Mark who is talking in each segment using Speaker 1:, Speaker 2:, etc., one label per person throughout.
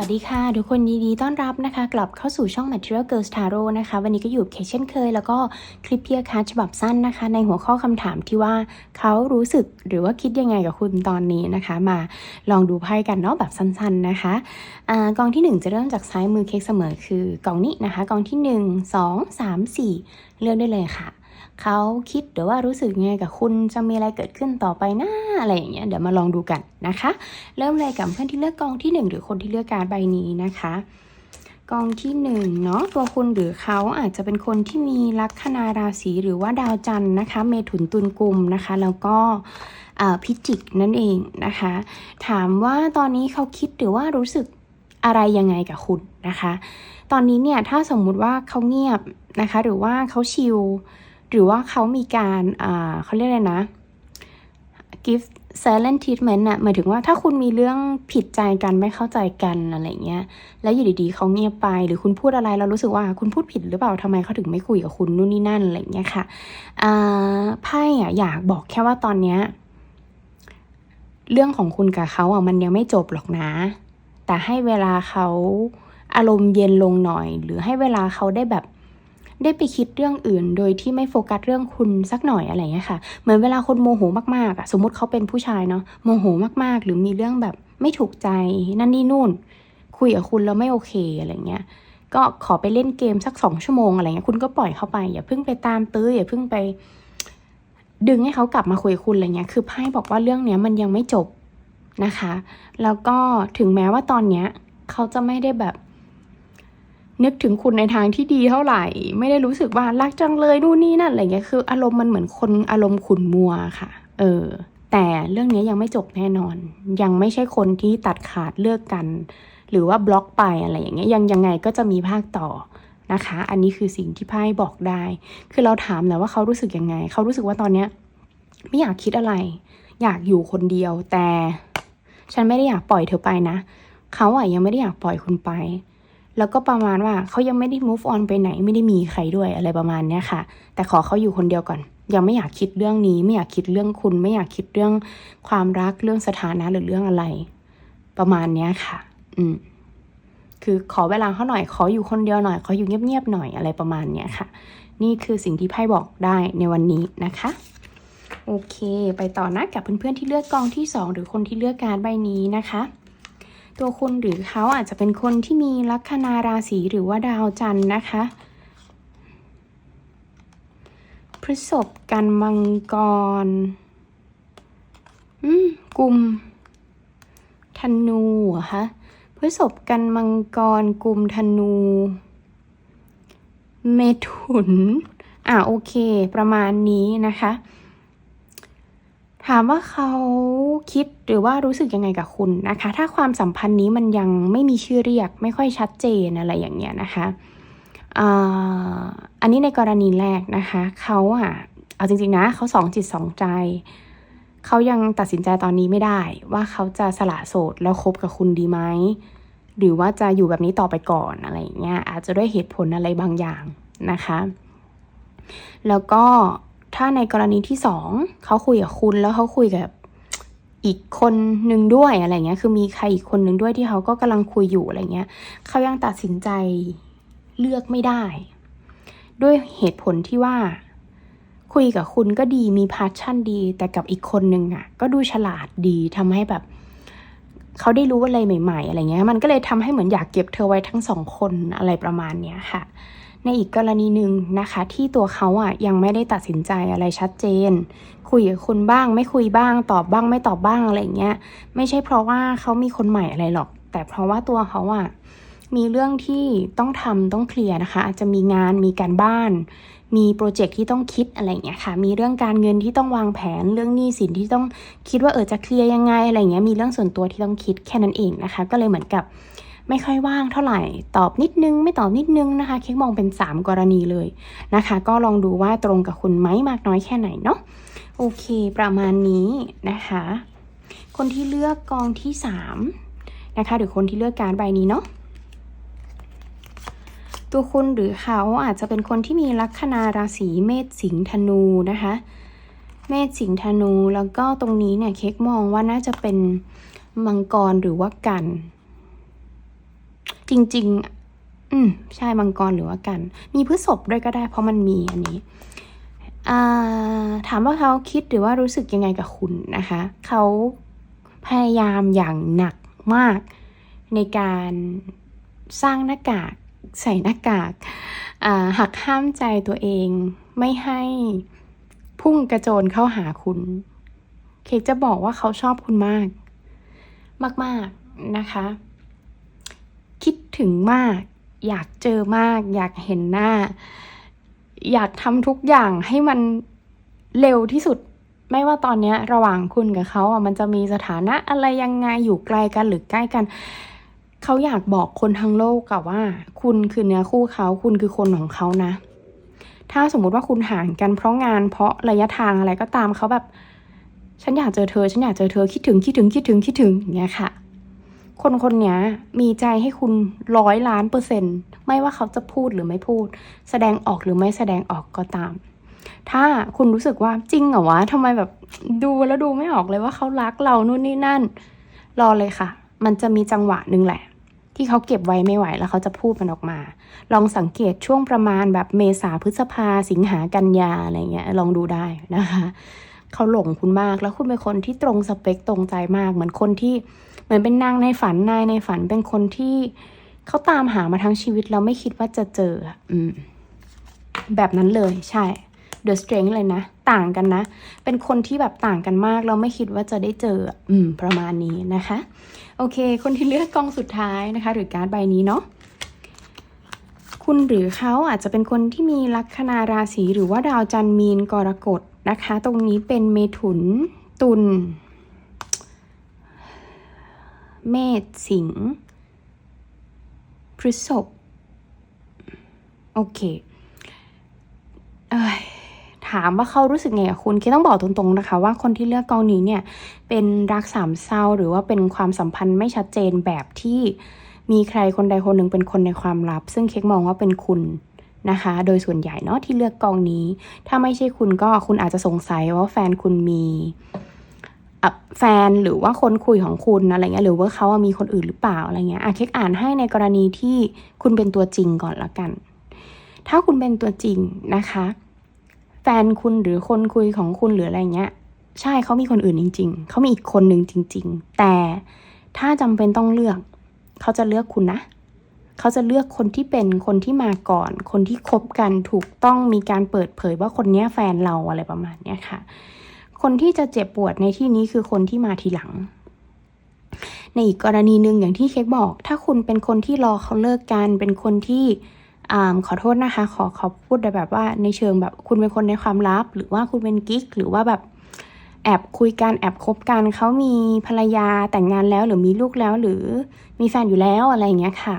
Speaker 1: วัสดีค่ะ ทุกคนยินดีต้อนรับนะคะ กลับเข้าสู่ช่อง Material Girls Tarot นะคะ วันนี้ก็อยู่เคเช่นเคย แล้วก็คลิปเพียคัฉบับสั้นนะคะ ในหัวข้อคำถามที่ว่าเขารู้สึกหรือว่าคิดยังไงกับคุณตอนนี้นะคะ มาลองดูไพ่กันเนาะแบบสั้นๆนะคะอากองที่ 1 จะเริ่มจากซ้ายมือเค้กเสมอคือกองนี้นะคะ กองที่ 1 2 3 4 เลือกได้เลยค่ะ เขาคิดหรือว่ารู้สึกยังไงกับคุณจะมีอะไรเกิดขึ้นต่อไปนะอะไรอย่างเงี้ยเดี๋ยวมาลองดูกันนะคะ เริ่มเลยกับเพื่อนที่เลือกกองที่ 1 หรือคนที่เลือกการใบนี้นะคะกองที่1เนาะตัวคุณหรือเขาอาจจะเป็นคนที่มีลัคนาราศีหรือว่าดาวจันทร์นะคะ เมถุนตุลกุมนะคะ แล้วก็พิจิกนั่นเองนะคะ ถามว่าตอนนี้เขาคิดหรือว่ารู้สึกอะไรยังไงกับคุณนะคะ ตอนนี้เนี่ยถ้าสมมุติว่าเขาเงียบนะคะ หรือว่าเขาชิล รือว่าเขามีการเขาเรียกอะไรนะ give silent treatment น่ะหมายถึงว่าถ้าคุณมีเรื่องผิดใจกันไม่เข้าใจกันอะไรเงี้ย แล้วอยู่ดีๆเขาเงียบไป หรือคุณพูดอะไรเรารู้สึกว่าคุณพูดผิดหรือเปล่าทำไมเขาถึงไม่คุยกับคุณนู่นนี่นั่นอะไรเงี้ยค่ะไพ่อะอยากบอกแค่ว่าตอนเนี้ยเรื่องของคุณกับเขาอะมันยังไม่จบหรอกนะ แต่ให้เวลาเขาอารมณ์เย็นลงหน่อย หรือให้เวลาเขาได้แบบ ได้ไปคิดเรื่องอื่น โดยที่ไม่โฟกัสเรื่องคุณสักหน่อยอะไรเงี้ยค่ะ เหมือนเวลาคนโมโหมากๆอะสมมติเขาเป็นผู้ชายเนาะโมโหมากๆ หรือมีเรื่องแบบไม่ถูกใจนั่นนี่นู่น คุยกับคุณแล้วไม่โอเคอะไรเงี้ยก็ขอไปเล่นเกมสักสองชั่วโมงอะไรเงี้ยคุณก็ปล่อยเขาไปอย่าเพิ่งไปตามตื้ออย่าเพิ่งไป ดึงให้เขากลับมาคุยกับคุณอะไรเงี้ยคือไพ่บอกว่าเรื่องเนี้ยมันยังไม่จบนะคะ แล้วก็ถึงแม้ว่าตอนเนี้ยเขาจะไม่ได้แบบ นึกถึงคุณในทางที่ดีเท่าไหร่ ไม่ได้รู้สึกว่ารักจังเลยนู่นนี่นั่นอะไรเงี้ยคือ อารมณ์มันเหมือนคนอารมณ์ขุนมัวค่ะ เออ แต่เรื่องนี้ยังไม่จบแน่นอน ยังไม่ใช่คนที่ตัดขาดเลิกกัน หรือว่าบล็อกไปอะไรอย่างเงี้ยยังยังไงก็จะมีภาคต่อนะคะ อันนี้คือสิ่งที่ไพ่บอกได้ คือเราถามและว่าเขารู้สึกยังไง เขารู้สึกว่าตอนเนี้ยไม่อยากคิดอะไร อยากอยู่คนเดียวแต่ ฉันไม่ได้อยากปล่อยเธอไปนะ เขาอะยังไม่ได้อยากปล่อยคุณไป แล้วก็ประมาณว่าเขายังไม่ได้ move on ไปไหนไม่ได้มีใครด้วยอะไรประมาณเนี้ยค่ะ แต่ขอเขาอยู่คนเดียวก่อน ยังไม่อยากคิดเรื่องนี้ ไม่อยากคิดเรื่องคุณ ไม่อยากคิดเรื่องความรักเรื่องสถานะหรือเรื่องอะไร ประมาณเนี้ยค่ะ อืมคือขอเวลาเขาหน่อยขออยู่คนเดียวหน่อยขออยู่เงียบๆหน่อยอะไรประมาณเนี้ยค่ะ นี่คือสิ่งที่ไพ่บอกได้ในวันนี้นะคะโอเค ไปต่อนะกับเพื่อนๆที่เลือกกองที่สองหรือคนที่เลือกการใบนี้นะคะ ตัวคุณหรือเขาอาจจะเป็นคนที่มีลัคนาราศีหรือว่าดาวจันทร์นะคะพฤษภกันมังกรอืมกุมธนูเหรอะคะพฤษภกันมังกรกุมธนู เมถุน อ่าโอเค ประมาณนี้นะคะ ถามว่าเขาคิดหรือว่ารู้สึกยังไงกับคุณนะคะ ถ้าความสัมพันธ์นี้มันยังไม่มีชื่อเรียก ไม่ค่อยชัดเจนอะไรอย่างเงี้ยนะคะอันนี้ในกรณีแรกนะคะเขาอะเอาจริงๆนะเขาสองจิตสองใจเขายังตัดสินใจตอนนี้ไม่ได้ ว่าเขาจะสละโสดแล้วคบกับคุณดีไหมหรือว่าจะอยู่แบบนี้ต่อไปก่อนอะไรอย่างเงี้ยอาจจะด้วยเหตุผลอะไรบางอย่างนะคะ แล้วก็ ถ้าในกรณีที่สองเขาคุยกับคุณแล้วเขาคุยกับอีกคนหนึ่งด้วยอะไรเงี้ย คือมีใครอีกคนหนึ่งด้วยที่เขาก็กำลังคุยอยู่อะไรเงี้ยเขายังตัดสินใจเลือกไม่ได้ ด้วยเหตุผลที่ว่า คุยกับคุณก็ดีมีพาชั่นดี แต่กับอีกคนหนึ่งอะ ก็ดูฉลาดดีทำให้แบบเขาได้รู้อะไรใหม่ ๆ อะไรเงี้ย มันก็เลยทำให้เหมือนอยากเก็บเธอไว้ทั้งสองคนอะไรประมาณเนี้ยค่ะ ในอีกกรณีหนึ่งนะคะ ที่ตัวเขาอะยังไม่ได้ตัดสินใจอะไรชัดเจน คุยกับคุณบ้างไม่คุยบ้าง ตอบบ้างไม่ตอบบ้างอะไรเงี้ยไม่ใช่เพราะว่าเขามีคนใหม่อะไรหรอก แต่เพราะว่าตัวเขาอะมีเรื่องที่ต้องทำต้องเคลียร์นะคะ อาจจะมีงานมีการบ้าน มีโปรเจกต์ที่ต้องคิดอะไรเงี้ยค่ะ มีเรื่องการเงินที่ต้องวางแผนเรื่องหนี้สินที่ต้องคิดว่าเออจะเคลียร์ยังไงอะไรเงี้ยมีเรื่องส่วนตัวที่ต้องคิดแค่นั้นเองนะคะ ก็เลยเหมือนกับ ไม่ค่อยว่างเท่าไหร่ ตอบนิดนึงไม่ตอบนิดนึงนะคะ เค้กมองเป็น 3 กรณีเลยนะคะ ก็ลองดูว่าตรงกับคุณไหมมากน้อยแค่ไหนเนาะโอเค ประมาณนี้นะคะ คนที่เลือกกองที่3นะคะหรือคนที่เลือกการใบนี้เนาะตัวคุณหรือเขาอาจจะเป็นคนที่มีลัคนาราศีเมษสิงห์ธนูนะคะเมษสิงห์ธนูแล้วก็ตรงนี้เนี่ยเค้กมองว่าน่าจะเป็นมังกรหรือว่ากัน จริง ๆ อืมใช่มังกรหรือว่ากัน มีพฤษภด้วยก็ได้ เพราะมันมีอันนี้ถามว่าเขาคิดหรือว่ารู้สึกยังไงกับคุณนะคะ เขาพยายามอย่างหนักมากในการสร้างหน้ากากใส่หน้ากากาหักห้ามใจตัวเองไม่ให้พุ่งกระโจนเข้าหาคุณ เคจะบอกว่าเขาชอบคุณมาก มาก ๆ นะคะ ถึงมาก อยากเจอมาก อยากเห็นหน้า อยากทำทุกอย่างให้มันเร็วที่สุด ไม่ว่าตอนนี้ระหว่างคุณกับเขาอะมันจะมีสถานะอะไรยังไงอยู่ไกลกันหรือใกล้กัน เขาอยากบอกคนทั้งโลกกับว่า คุณคือเนื้อคู่เขาคุณคือคนของเขานะ ถ้าสมมุติว่าคุณห่างกันเพราะงานเพราะระยะทางอะไรก็ตามเขาแบบ ฉันอยากเจอเธอ ฉันอยากเจอเธอคิดถึงคิดถึงคิดถึงคิดถึงอย่างเงี้ยค่ะ คนคนนี้มีใจให้คุณร้อยล้านเปอร์เซ็นต์ไม่ว่าเขาจะพูดหรือไม่พูด แสดงออกหรือไม่แสดงออกก็ตาม ถ้าคุณรู้สึกว่าจริงเหรอวะทำไมแบบดูแล้วดูไม่ออกเลยว่าเขารักเรานู่นนี่นั่น รอเลยค่ะ มันจะมีจังหวะหนึ่งแหละ ที่เขาเก็บไว้ไม่ไหวแล้วเขาจะพูดมันออกมา ลองสังเกตช่วงประมาณแบบเมษาพฤษภาสิงหากันยาอะไรเงี้ยลองดูได้นะคะ เขาหลงคุณมาก แล้วคุณเป็นคนที่ตรงสเปคตรงใจมาก เหมือนคนที่เหมือนเป็นนางในฝันนายในฝันเป็นคนที่เขาตามหามาทั้งชีวิตแล้วไม่คิดว่าจะเจออืมแบบนั้นเลยใช่ The Strength เลยนะ ต่างกันนะ เป็นคนที่แบบต่างกันมาก เราไม่คิดว่าจะได้เจออืมประมาณนี้นะคะ โอเค คนที่เลือกกองสุดท้ายนะคะ หรือการ์ดใบนี้เนาะคุณหรือเขาอาจจะเป็นคนที่มีลัคนาราศีหรือว่าดาวจันทร์มีนกรกฎ นะคะ ตรงนี้เป็นเมถุนตุลเมษสิงห์พฤษภโอเคเอ้ยถามว่าเขารู้สึกไงกับคุณคิดต้องบอกตรงๆนะคะ ว่าคนที่เลือกกองนี้เนี่ย เป็นรักสามเศร้าหรือว่าเป็นความสัมพันธ์ไม่ชัดเจนแบบที่มีใครคนใดคนหนึ่งเป็นคนในความลับ ซึ่งเค้กมองว่าเป็นคุณ นะคะ โดยส่วนใหญ่เนาะที่เลือกกองนี้ ถ้าไม่ใช่คุณก็คุณอาจจะสงสัยว่าแฟนคุณมีแฟนหรือว่าคนคุยของคุณอะไรเงี้ยหรือว่าเขาอะมีคนอื่นหรือเปล่าอะไรเงี้ยอะเค้กอ่านให้ในกรณีที่คุณเป็นตัวจริงก่อนละกัน ถ้าคุณเป็นตัวจริงนะคะ แฟนคุณหรือคนคุยของคุณหรืออะไรเงี้ย ใช่เขามีคนอื่นจริง ๆเขามีอีกคนหนึ่งจริง ๆ แต่ถ้าจำเป็นต้องเลือก เขาจะเลือกคุณนะ เขาจะเลือกคนที่เป็นคนที่มาก่อน คนที่คบกันถูกต้องมีการเปิดเผยว่าคนนี้แฟนเราอะไรประมาณนี้ค่ะ คนที่จะเจ็บปวดในที่นี้คือคนที่มาทีหลัง ในอีกกรณีหนึ่งอย่างที่เค้กบอก ถ้าคุณเป็นคนที่รอเขาเลิกกัน เป็นคนที่อขอโทษนะคะ ขอขอพูดแบบว่าในเชิงแบบคุณเป็นคนในความลับ หรือว่าคุณเป็นกิ๊กหรือว่าแบบแอบคุยกันแอบคบกันเขามีภรรยาแต่งงานแล้ว หรือมีลูกแล้วหรือมีแฟนอยู่แล้วอะไรอย่างเงี้ยค่ะ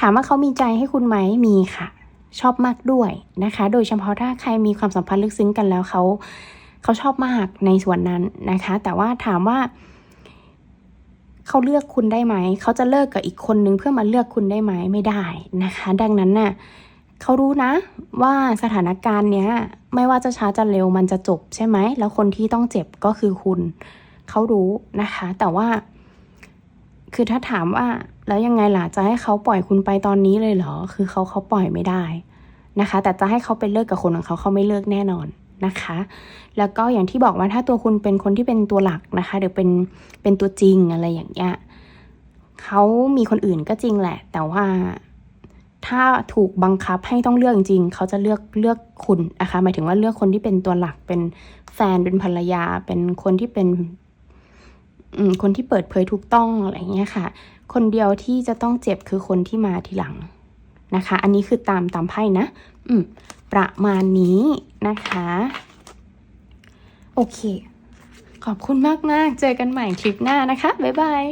Speaker 1: ถามว่าเขามีใจให้คุณไหมมีค่ะ ชอบมากด้วยนะคะ โดยเฉพาะถ้าใครมีความสัมพันธ์ลึกซึ้งกันแล้วเขาเขาชอบมากในส่วนนั้นนะคะ แต่ว่าถามว่าเขาเลือกคุณได้ไหม เขาจะเลิกกับอีกคนนึงเพื่อมาเลือกคุณได้ไหมไม่ได้นะคะ ดังนั้นน่ะเขารู้นะว่าสถานการณ์เนี้ย ไม่ว่าจะช้าจะเร็วมันจะจบใช่ไหม แล้วคนที่ต้องเจ็บก็คือคุณ เขารู้นะคะ แต่ว่า คือถ้าถามว่าแล้วยังไงล่ะจะให้เขาปล่อยคุณไปตอนนี้เลยเหรอ คือเขาเขาปล่อยไม่ได้นะคะ แต่จะให้เขาไปเลิกกับคนของเขาเขาไม่เลิกแน่นอนนะคะ แล้วก็อย่างที่บอกว่าถ้าตัวคุณเป็นคนที่เป็นตัวหลักนะคะหรือเป็นเป็นตัวจริงอะไรอย่างเงี้ยเขามีคนอื่นก็จริงแหละ แต่ว่าถ้าถูกบังคับให้ต้องเลือกจริงๆเขาจะเลือกเลือกคุณนะคะ หมายถึงว่าเลือกคนที่เป็นตัวหลักเป็นแฟนเป็นภรรยา เป็นคนที่เป็น คนที่เปิดเผยถูกต้องอะไรเงี้ยค่ะ คนเดียวที่จะต้องเจ็บคือคนที่มาทีหลังนะคะ อันนี้คือตามตามไพ่นะ อืม ประมาณนี้นะคะ โอเค ขอบคุณมาก ๆ เจอกันใหม่คลิปหน้านะคะ บ๊ายบาย